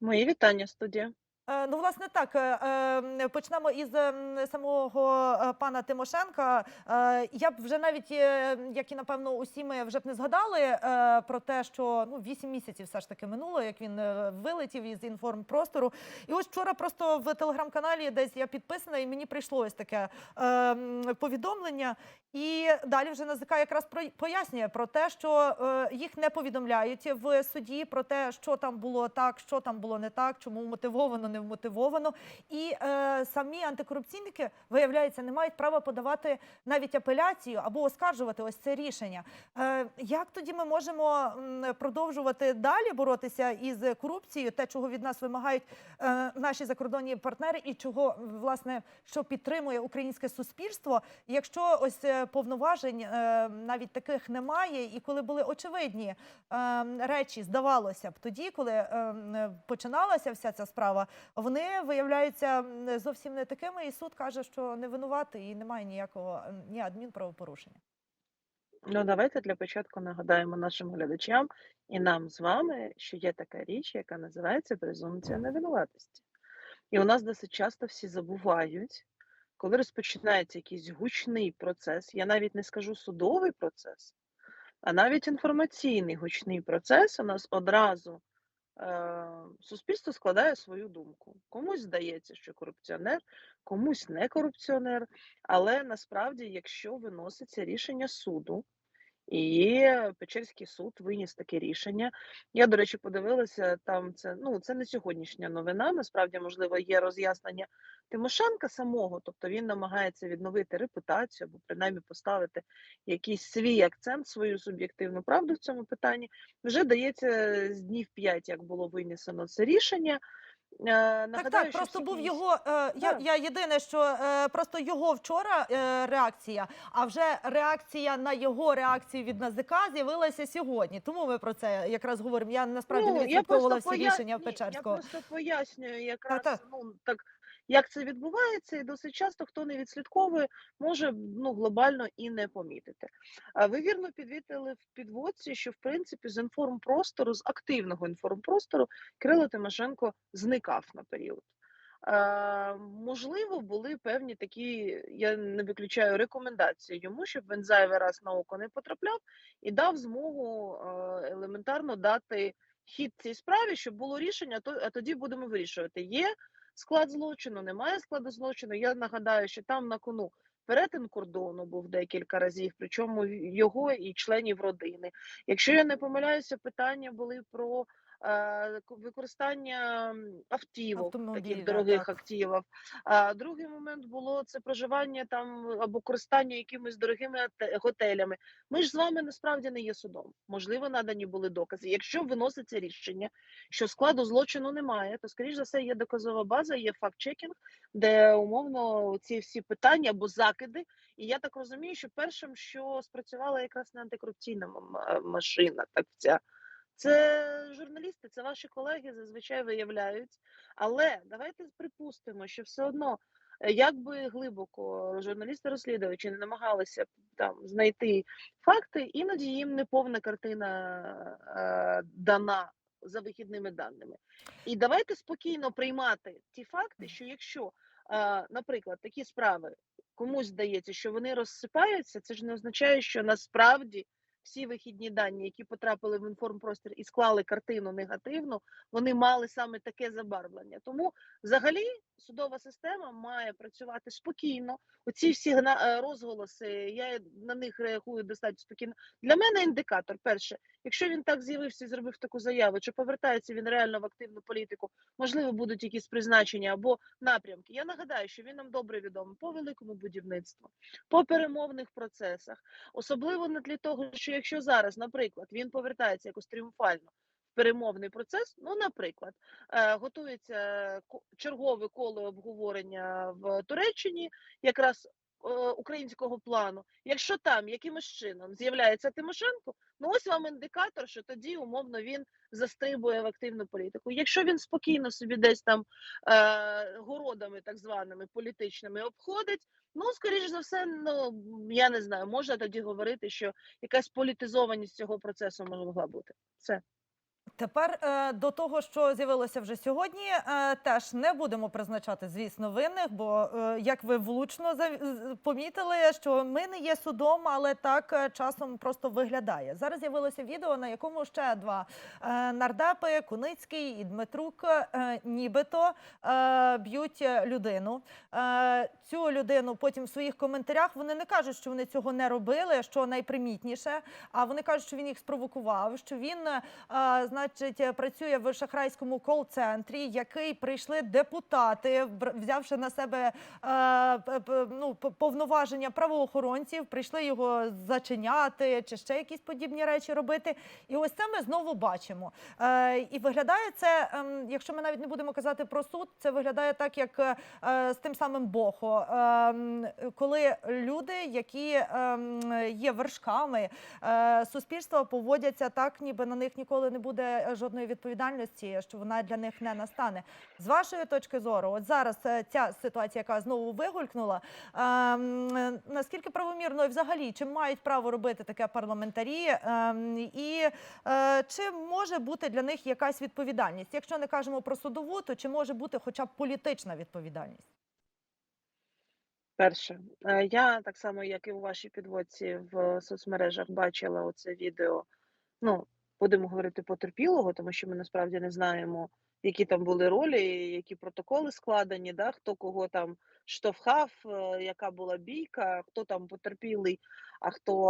Мої вітання, студія. Е, Ну, власне, так е, ем, почнемо із ем, самого е, пана Тимошенка. Е, Я б вже навіть, е, як і напевно, усі ми вже б не згадали е, про те, що ну 8 місяців все ж таки минуло, як він е, вилетів із інформпростору. І ось вчора просто в телеграм-каналі десь я підписана, і мені прийшло ось таке е, повідомлення. І далі вже НАЗК якраз пояснює про те, що е, їх не повідомляють в суді про те, що там було так, що там було не так, чому мотивовано, не вмотивовано. І е, самі антикорупційники, виявляється, не мають права подавати навіть апеляцію або оскаржувати ось це рішення. Е, як тоді ми можемо продовжувати далі боротися із корупцією, те, чого від нас вимагають е, наші закордонні партнери, і чого власне що підтримує українське суспільство, якщо ось е, повноважень е, навіть таких немає, і коли були очевидні е, речі, здавалося б, тоді, коли е, починалася вся ця справа, вони виявляються зовсім не такими, і суд каже, що не винуватий і немає ніякого ні адмінправопорушення. Ну, давайте для початку нагадаємо нашим глядачам і нам з вами, що є така річ, яка називається презумпція невинуватості. І у нас досить часто всі забувають, коли розпочинається якийсь гучний процес, я навіть не скажу судовий процес, а навіть інформаційний гучний процес, у нас одразу суспільство складає свою думку. Комусь здається, що корупціонер, комусь не корупціонер, але насправді, якщо виноситься рішення суду, і Печерський суд виніс таке рішення. Я, до речі, подивилася там. Це ну це не сьогоднішня новина. Насправді, можливо, є роз'яснення Тимошенка самого, тобто він намагається відновити репутацію або принаймні поставити якийсь свій акцент, свою суб'єктивну правду в цьому питанні. Вже дається з днів п'ять, як було винесено це рішення. Е, Так, так, просто був його. Е, я, я єдине, що е, просто його вчора е, реакція, а вже реакція на його реакцію від НАЗК з'явилася сьогодні. Тому ми про це якраз говоримо. Я насправді не Ну, я відслідковувала всі рішення в Печерського. Я просто пояснюю якраз ну так, як це відбувається, і досить часто хто не відслідковує, може ну глобально і не помітити. Ви вірно підвітили в підводці, що в принципі з інформпростору, з активного інформпростору Кирило Тимошенко зникав на період. Можливо, були певні такі, я не виключаю рекомендації йому, щоб він зайвий раз на око не потрапляв і дав змогу елементарно дати хід цій справі, щоб було рішення, то а тоді будемо вирішувати. Є склад злочину, немає складу злочину. Я нагадаю, що там на кону перетин кордону був декілька разів, причому його і членів родини. Якщо я не помиляюся, питання були про. Е, Використання автівок, Автомобіль, таких дорогих так. активів. А другий момент було це проживання там або користання якимись дорогими готелями. Ми ж з вами насправді не є судом. Можливо, надані були докази. Якщо виноситься рішення, що складу злочину немає, то скоріш за все є доказова база, є факт-чекінг, де умовно ці всі питання або закиди. І я так розумію, що першим, що спрацювала якраз не антикорупційна м- машина, так ця. Це журналісти, це ваші колеги зазвичай виявляють. Але давайте припустимо, що все одно, е, як би глибоко журналісти-розслідувачі не намагалися там знайти факти, іноді їм не повна картина е, дана за вихідними даними. І давайте спокійно приймати ті факти, що якщо, е, наприклад, такі справи комусь здається, що вони розсипаються, це ж не означає, що насправді всі вихідні дані, які потрапили в інформпростір і склали картину негативну, вони мали саме таке забарвлення. Тому взагалі судова система має працювати спокійно. Оці всі е, розголоси, я на них реагую достатньо спокійно. Для мене індикатор, перше, якщо він так з'явився і зробив таку заяву, чи повертається він реально в активну політику, можливо, будуть якісь призначення або напрямки. Я нагадаю, що він нам добре відомий по великому будівництву, по перемовних процесах, особливо на тлі того, що якщо зараз, наприклад, він повертається якось тріумфально в перемовний процес, ну, наприклад, е, готується ко- чергове коло обговорення в Туреччині, якраз е, українського плану. Якщо там якимось чином з'являється Тимошенко, ну ось вам індикатор, що тоді умовно він застрибує в активну політику. Якщо він спокійно собі десь там е, городами, так званими політичними, обходить. Ну, скоріш за все, ну я не знаю, можна тоді говорити, що якась політизованість цього процесу могла бути. Все. Тепер е, до того, що з'явилося вже сьогодні, е, теж не будемо призначати, звісно, винних, бо е, як ви влучно помітили, що ми не є судом, але так часом просто виглядає. Зараз з'явилося відео, на якому ще два нардепи Куницький і Дмитрук, нібито б'ють людину. Цю людину потім в своїх коментарях вони не кажуть, що вони цього не робили, що найпримітніше. А вони кажуть, що він їх спровокував, що він, е, значить, е, працює в шахрайському кол-центрі, який прийшли депутати, взявши на себе е, ну, повноваження правоохоронців, прийшли його зачиняти чи ще якісь подібні речі робити. І ось це ми знову бачимо. Е, і виглядає це, ем, якщо ми навіть не будемо казати про суд, це виглядає так, як з тим самим Бохо, ем, коли люди, які ем, є вершками суспільства, поводяться так, ніби на них ніколи не буде жодної відповідальності, що вона для них не настане. З вашої точки зору, от зараз е, ця ситуація, яка знову вигулькнула, ем, наскільки правомірно і взагалі чи мають право робити таке парламентарі, ем, і е, чи може бути для них якась відповідальність? Якщо не кажемо про судову, то чи може бути хоча б політична відповідальність? Перше, е, я так само, як і у вашій підводці в соцмережах, бачила оце відео. Ну, будемо говорити потерпілого, тому що ми насправді не знаємо, які там були ролі, які протоколи складені, да, хто кого там штовхав, е, яка була бійка, хто там потерпілий, а хто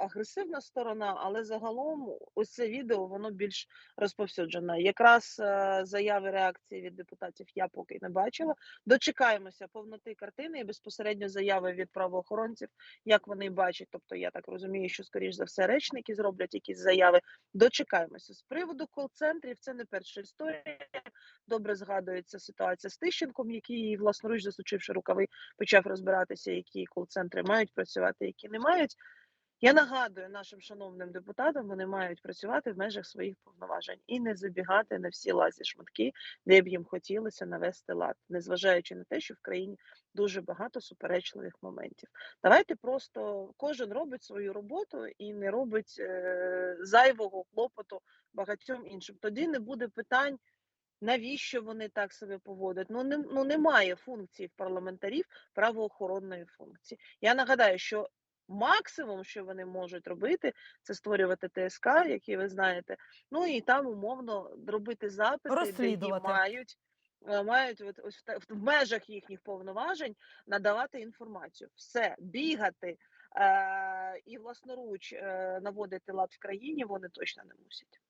агресивна сторона. Але загалом ось це відео воно більш розповсюджене. Якраз е, заяви реакції від депутатів я поки не бачила. Дочекаємося повноти картини і безпосередньо заяви від правоохоронців, як вони бачать. Тобто, я так розумію, що скоріш за все речники зроблять якісь заяви. Дочекаємося з приводу кол-центрів. Це не перша історія. Добре згадується ситуація з Тищенком, який власноруч засучивши рукави, почав розбиратися, які кол-центри мають працювати, які не мають. Я нагадую нашим шановним депутатам, вони мають працювати в межах своїх повноважень і не забігати на всі лазі шматки, де б їм хотілося навести лад, незважаючи на те, що в країні дуже багато суперечливих моментів. Давайте просто кожен робить свою роботу і не робить е, зайвого клопоту багатьом іншим. Тоді не буде питань. Навіщо вони так себе поводять? Ну не ну немає функції в парламентарів правоохоронної функції. Я нагадаю, що максимум, що вони можуть робити, це створювати ТСК, які ви знаєте. Ну і там умовно робити запити, де мають. е, Мають от, ось в, в межах їхніх повноважень надавати інформацію. Все бігати е, і власноруч е, наводити лад в країні вони точно не мусять.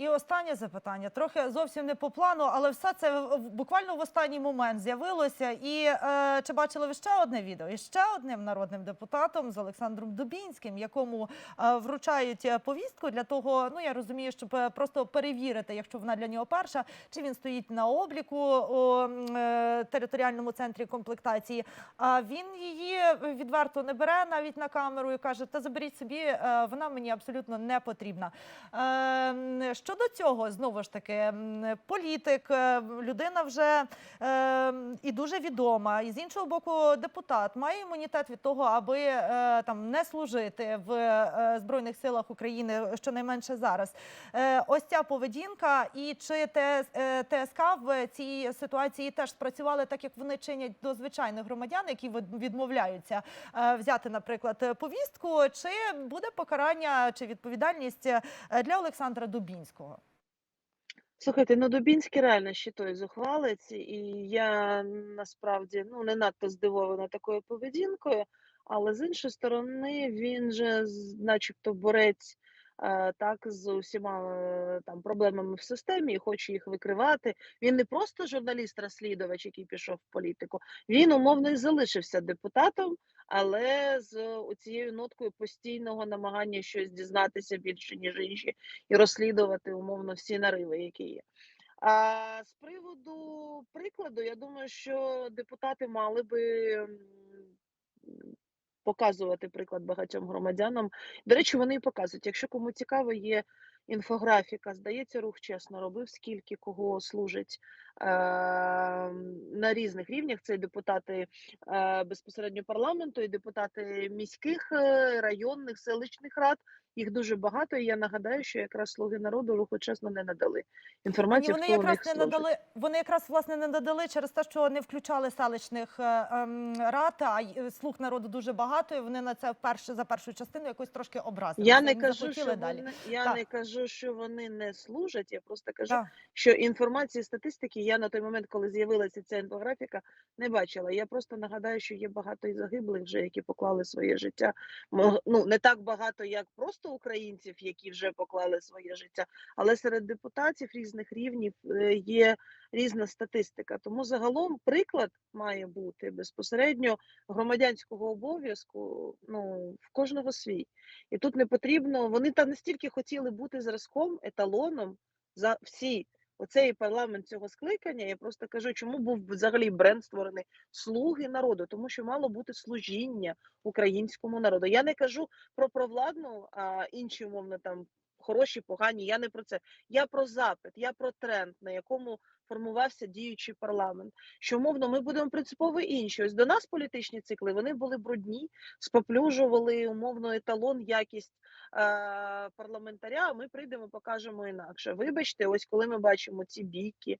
І останнє запитання, трохи зовсім не по плану, але все це буквально в останній момент з'явилося. І е, чи бачили ви ще одне відео? І ще одним народним депутатом з Олександром Дубінським, якому е, вручають е, повістку для того, ну я розумію, щоб е, просто перевірити, якщо вона для нього перша, чи він стоїть на обліку у е, територіальному центрі комплектації. А він її відверто не бере навіть на камеру і каже: Та заберіть собі, е, вона мені абсолютно не потрібна. Е, Щодо цього, знову ж таки, політик, е, людина вже е, і дуже відома, і з іншого боку, депутат має імунітет від того, аби е, там не служити в е, збройних силах України, щонайменше зараз. Е, Ось ця поведінка, і чи ТС, е, ТСК в цій ситуації теж спрацювали так, як вони чинять до звичайних громадян, які від- відмовляються е, взяти, наприклад, повістку, чи буде покарання чи відповідальність е, для Олександра Дубінського? Слухайте, ну Дубінський реально ще той зухвалець, і я насправді ну не надто здивована такою поведінкою, але з іншої сторони, він же начебто борець так з усіма е, там проблемами в системі і хоче їх викривати. Він не просто журналіст-розслідувач, який пішов в політику. Він умовно і залишився депутатом, але з цією ноткою постійного намагання щось дізнатися більше ніж інші і розслідувати умовно всі нариви, які є. А з приводу прикладу, я думаю, що депутати мали би показувати приклад багатьом громадянам. До речі, вони і показують. Якщо кому цікаво, є інфографіка. Здається, рух чесно робив, скільки кого служить на різних рівнях. Це депутати е, безпосередньо парламенту, і депутати міських, е, районних, селищних рад. Їх дуже багато. І я нагадаю, що якраз слуги народу руху чесно не надали інформацію. вони хто у якраз не служить. надали. Вони якраз власне не надали через те, що не включали селищних е, ем, рад, а е, слуг народу дуже багато, і вони на це вперше за першу частину якось трошки образилися. Я не кажу, що далі. вони, я Так. не кажу, що вони не служать. Я просто кажу, Так. що інформації статистики я на той момент, коли з'явилася ця інфографіка, не бачила. Я просто нагадаю, що є багато і загиблих вже, які поклали своє життя. Ну не так багато, як просто українців, які вже поклали своє життя, але серед депутатів різних рівнів е, є різна статистика. Тому загалом приклад має бути безпосередньо громадянського обов'язку. Ну в кожного свій. І тут не потрібно. Вони там настільки хотіли бути зразком, еталоном за всі. Оцей парламент цього скликання. Я просто кажу, чому був взагалі бренд створений слуги народу, тому що мало бути служіння українському народу. Я не кажу про провладну, а інші умовно там хороші, погані. Я не про це. Я про запит, я про тренд, на якому формувався діючий парламент. Що умовно ми будемо принципово інші. Ось до нас політичні цикли вони були брудні, споплюжували умовно еталон, якість парламентаря. Ми прийдемо, покажемо інакше. Вибачте, ось коли ми бачимо ці бійки,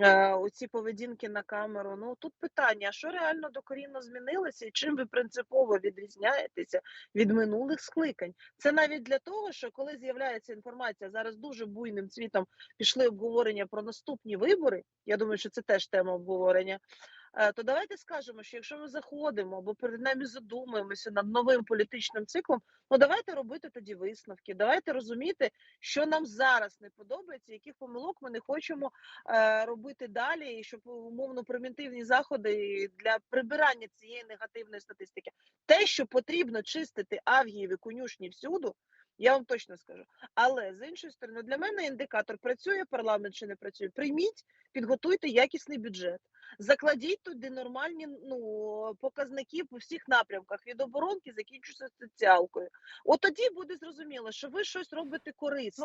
е, оці поведінки на камеру. Ну тут питання: що реально докорінно змінилося, і чим ви принципово відрізняєтеся від минулих скликань? Це навіть для того, що коли з'являється інформація, зараз дуже буйним цвітом пішли обговорення про наступні вибори. Я думаю, що це теж тема обговорення. Е, То давайте скажемо, що якщо ми заходимо або перед нами задумуємося над новим політичним циклом, ну давайте робити тоді висновки. Давайте розуміти, що нам зараз не подобається, яких помилок ми не хочемо е, робити далі, і щоб умовно превентивні заходи для прибирання цієї негативної статистики. Те, що потрібно чистити авгієві конюшні всюду, я вам точно скажу. Але з іншої сторони, для мене індикатор працює парламент чи не працює. Прийміть, підготуйте якісний бюджет. Закладіть туди нормальні ну, показники по всіх напрямках від оборонки закінчується соціалкою. От тоді буде зрозуміло, що ви щось робите корисне.